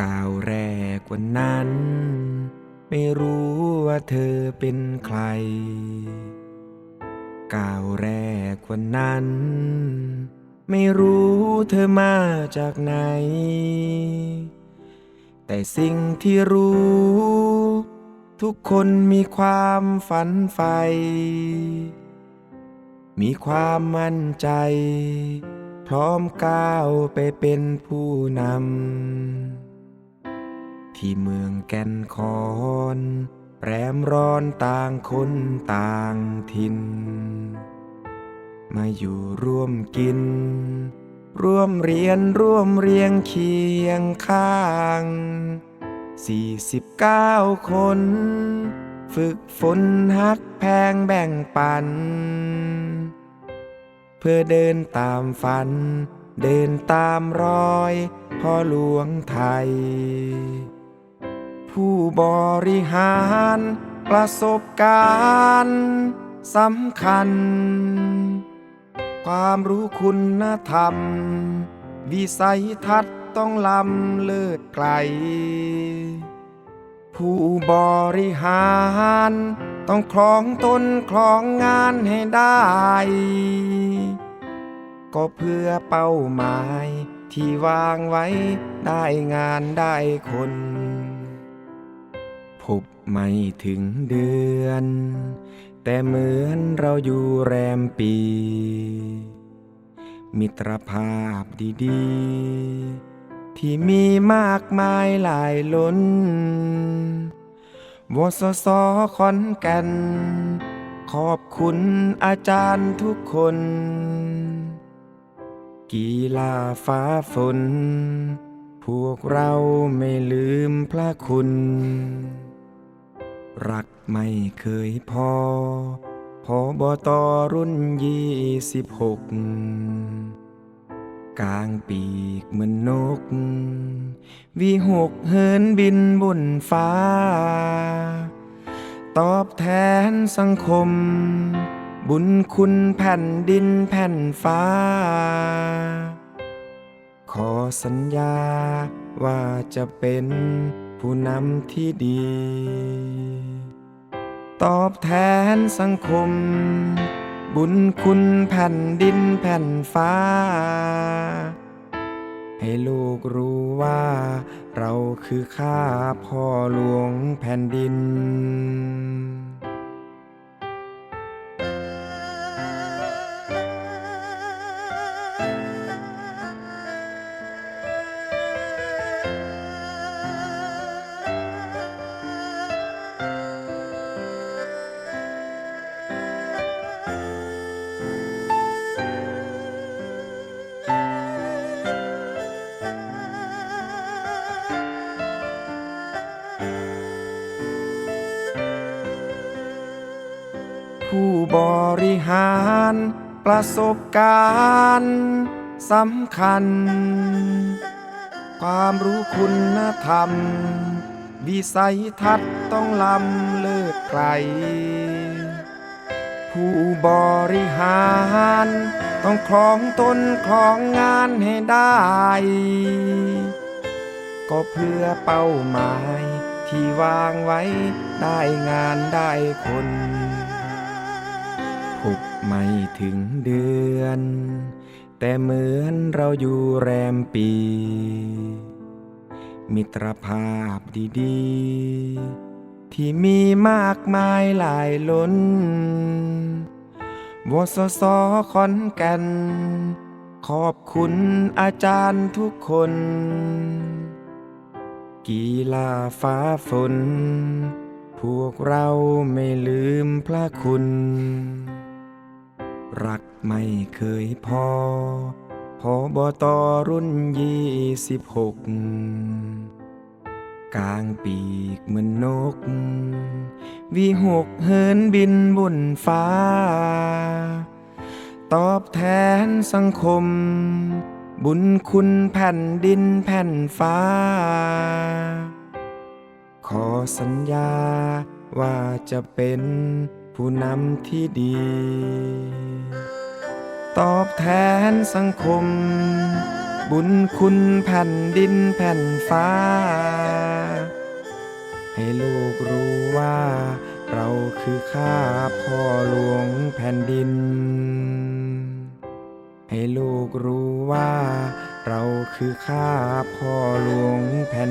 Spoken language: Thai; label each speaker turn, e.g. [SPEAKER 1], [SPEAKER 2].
[SPEAKER 1] ก้าวแรกวันนั้น ไม่รู้ว่าเธอเป็นใคร ก้าวแรกวันนั้น ไม่รู้เธอมาจากไหน แต่สิ่งที่รู้ ทุกคนมีความฝันใฝ่มีความมั่นใจ พร้อมก้าวไปเป็นผู้นำ ที่เมืองแก่นคอนแปรมร้อนต่างคนต่างถิ่นมาอยู่ร่วมกิน ร่วมเรียนร่วมเรียงเคียงข้าง 49 คน ฝึกฝนฮักแพงแบ่งปัน เพื่อเดินตามฝัน เดินตามรอยพ่อหลวงไทย ผู้บริหารประสบการณ์สำคัญ ความรู้คุณธรรม วิสัยทัศน์ต้องล้ำเลิศไกล ผู้บริหารต้องคลองตนคลองงานให้ได้ ก็เพื่อเป้าหมายที่วางไว้ได้งานได้คน พบไม่ถึงเดือน แต่เหมือนเราอยู่แรมปี มิตรภาพดีๆ ที่มีมากมายหลายล้นวสสขอนก่นขอบคุณอาจารย์ทุกคน กีฬาฟ้าฝน พวกเราไม่ลืมพระคุณ รักไม่เคยพอ พอบอตอรุ่นยี่สิบหกกลางปีกเหมือนนกวิหกเหินบินบนฟ้า ตอบแทนสังคม บุญคุณแผ่นดินแผ่นฟ้า ขอสัญญาว่าจะเป็นผู้นำที่ดี ตอบแทนสังคม บุญคุณแผ่นดินแผ่นฟ้า ให้ลูกรู้ว่า เราคือข้าพ่อหลวงแผ่นดิน ผู้บริหารประสบการณ์สำคัญ ความรู้คุณธรรม วิสัยทัศน์ต้องล้ำเลิศไกล ผู้บริหารต้องคลองตนคลองงานให้ได้ ก็เพื่อเป้าหมายที่วางไว้ได้งานได้คน พบไม่ถึงเดือน แต่เหมือนเราอยู่แรมปี มิตรภาพดีๆ ที่มีมากมายหลายล้นวสสขอนก่นขอบคุณอาจารย์ทุกคน กีฬาฟ้าฝน พวกเราไม่ลืมพระคุณ รักไม่เคยพอ พอบอตอรุ่นยี่สิบหกกลางปีกเหมือนนกวิหกเหินบินบนฟ้า ตอบแทนสังคม บุญคุณแผ่นดินแผ่นฟ้า ขอสัญญาว่าจะเป็น ผู้นำที่ดี ตอบแทนสังคม บุญคุณแผ่นดินแผ่นฟ้า ให้ลูกรู้ว่า เราคือข้าพ่อหลวงแผ่นดิน ให้ลูกรู้ว่า เราคือข้าพ่อหลวงแผ่น